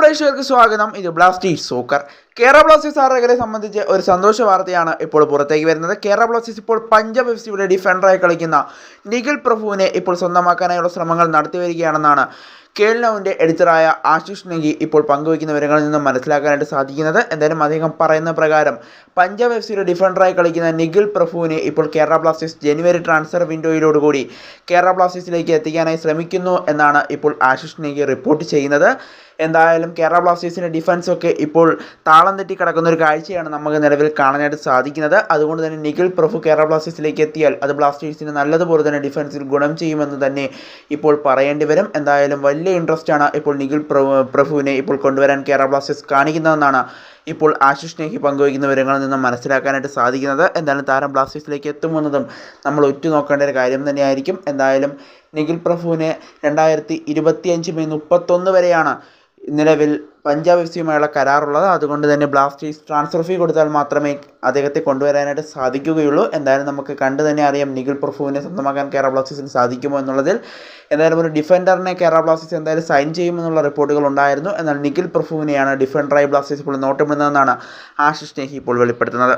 പ്രേക്ഷകർക്ക് സ്വാഗതം. ഇത് ബ്ലാസ്റ്റേഴ്സ് സോക്കർ. കേരള ബ്ലാസ്റ്റേഴ്സ് ആരാധകരെ സംബന്ധിച്ച് ഒരു സന്തോഷ വാർത്തയാണ് ഇപ്പോൾ പുറത്തേക്ക് വരുന്നത്. കേരള ബ്ലാസ്റ്റേഴ്സ് ഇപ്പോൾ പഞ്ചാബ് എഫ് സിയുടെ ഡിഫൻഡറായി കളിക്കുന്ന നിഖിൽ പ്രഭുവിനെ ഇപ്പോൾ സ്വന്തമാക്കാനായുള്ള ശ്രമങ്ങൾ നടത്തി വരികയാണെന്നാണ് കേൾനൌവിന്റെ എഡിറ്ററായ ആശിഷ് നെഗി ഇപ്പോൾ പങ്കുവയ്ക്കുന്ന വിവരങ്ങളിൽ നിന്നും മനസ്സിലാക്കാനായിട്ട് സാധിക്കുന്നത്. എന്തായാലും അദ്ദേഹം പറയുന്ന പ്രകാരം പഞ്ചാബ് എഫ് സിയുടെ ഡിഫൻഡറായി കളിക്കുന്ന നിഖിൽ പ്രഭുവിനെ ഇപ്പോൾ കേരള ബ്ലാസ്റ്റേഴ്സ് ജനുവരി ട്രാൻസ്ഫർ വിൻഡോയിലോടുകൂടി കേരള ബ്ലാസ്റ്റേഴ്സിലേക്ക് എത്തിക്കാനായി ശ്രമിക്കുന്നു എന്നാണ് ഇപ്പോൾ ആശിഷ് നെഗി റിപ്പോർട്ട് ചെയ്യുന്നത്. എന്തായാലും കേരള ബ്ലാസ്റ്റേഴ്സിന്റെ ഡിഫൻസൊക്കെ ഇപ്പോൾ താളം തെറ്റി കിടക്കുന്ന ഒരു കാഴ്ചയാണ് നമുക്ക് നിലവിൽ കാണാനായിട്ട് സാധിക്കുന്നത്. അതുകൊണ്ട് തന്നെ നിഖിൽ പ്രഭു കേരള ബ്ലാസ്റ്റേഴ്സിലേക്ക് എത്തിയാൽ അത് ബ്ലാസ്റ്റേഴ്സിന് നല്ലതുപോലെ തന്നെ ഡിഫൻസിൽ ഗുണം ചെയ്യുമെന്ന് തന്നെ ഇപ്പോൾ പറയേണ്ടി വരും. എന്തായാലും വലിയ ഇൻട്രസ്റ്റ് ആണ് ഇപ്പോൾ നിഖിൽ പ്രഭുവിനെ ഇപ്പോൾ കൊണ്ടുവരാൻ കേരള ബ്ലാസ്റ്റേഴ്സ് കാണിക്കുന്നതെന്നാണ് ഇപ്പോൾ ആശിഷ് നെഹി പങ്കുവയ്ക്കുന്ന വിവരങ്ങളിൽ നിന്നും മനസ്സിലാക്കാനായിട്ട് സാധിക്കുന്നത്. എന്തായാലും താരം ബ്ലാസ്റ്റേഴ്സിലേക്ക് എത്തുമെന്നതും നമ്മൾ ഉറ്റുനോക്കേണ്ട ഒരു കാര്യം തന്നെയായിരിക്കും. എന്തായാലും നിഖിൽ പ്രഭുവിനെ രണ്ടായിരത്തി ഇരുപത്തിയഞ്ച് മെയ് മുപ്പത്തൊന്ന് വരെയാണ് നിലവിൽ പഞ്ചാബ് എഫ് സിയുമായുള്ള കരാറുള്ളത്. അതുകൊണ്ട് തന്നെ ബ്ലാസ്റ്റേഴ്സ് ട്രാൻസ്ഫർ ഫീ കൊടുത്താൽ മാത്രമേ അദ്ദേഹത്തെ കൊണ്ടുവരാനായിട്ട് സാധിക്കുകയുള്ളൂ. എന്തായാലും നമുക്ക് കണ്ടു തന്നെ അറിയാം നിഖിൽ പ്രഫുവിനെ സ്വന്തമാക്കാൻ കേരള ബ്ലാസ്റ്റേഴ്സിന് സാധിക്കുമോ എന്നുള്ളതിൽ. എന്തായാലും ഒരു ഡിഫൻഡറിനെ കേരള ബ്ലാസ്റ്റേഴ്സ് എന്തായാലും സൈൻ ചെയ്യുമെന്നുള്ള റിപ്പോർട്ടുകൾ ഉണ്ടായിരുന്നു. എന്നാൽ നിഖിൽ പ്രഫുവിനെയാണ് ഡിഫൻഡറായി ബ്ലാസ്റ്റേഴ്സ് ഇപ്പോൾ നോട്ടമിടുന്നതെന്നാണ് ആശിഷ് സ്നേഹി ഇപ്പോൾ വെളിപ്പെടുത്തുന്നത്.